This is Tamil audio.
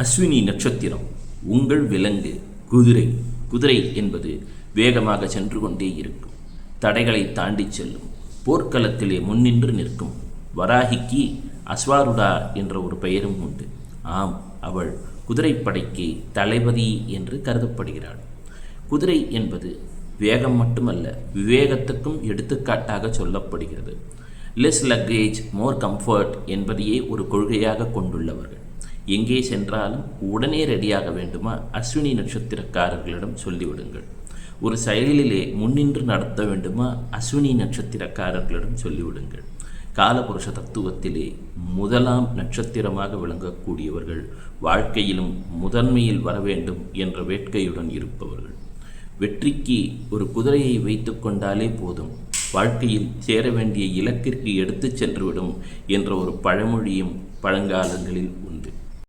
அஸ்வினி நட்சத்திரம் உங்கள் விலங்கு குதிரை. குதிரை என்பது வேகமாக சென்று கொண்டே இருக்கும். தடைகளை தாண்டி செல்லும். போர்க்களத்திலே முன்னின்று நிற்கும். வராகிக்கு அஸ்வாருடா என்ற ஒரு பெயரும் உண்டு. ஆம் அவள் குதிரைப்படைக்கு தளபதி என்று கருதப்படுகிறாள். குதிரை என்பது வேகம் மட்டுமல்ல விவேகத்துக்கும் எடுத்துக்காட்டாக சொல்லப்படுகிறது. லெஸ் லக்கேஜ் மோர் கம்ஃபர்ட் என்பதையே ஒரு கொள்கையாக கொண்டுள்ளவர்கள். எங்கே சென்றாலும் உடனே ரெடியாக வேண்டுமா? அஸ்வினி நட்சத்திரக்காரர்களிடம் சொல்லிவிடுங்கள். ஒரு செயலிலே முன்னின்று நடத்த வேண்டுமா? அஸ்வினி நட்சத்திரக்காரர்களிடம் சொல்லிவிடுங்கள். காலபுருஷ தத்துவத்திலே முதலாம் நட்சத்திரமாக விளங்கக்கூடியவர்கள் வாழ்க்கையிலும் முதன்மையில் வர வேண்டும் என்ற வேட்கையுடன் இருப்பவர்கள். வெற்றிக்கு ஒரு குதிரையை வைத்து கொண்டாலே போதும். வாழ்க்கையில் சேர வேண்டிய இலக்கிற்கு எடுத்துச் சென்றுவிடும் என்ற ஒரு பழமொழியும் பழங்காலங்களில்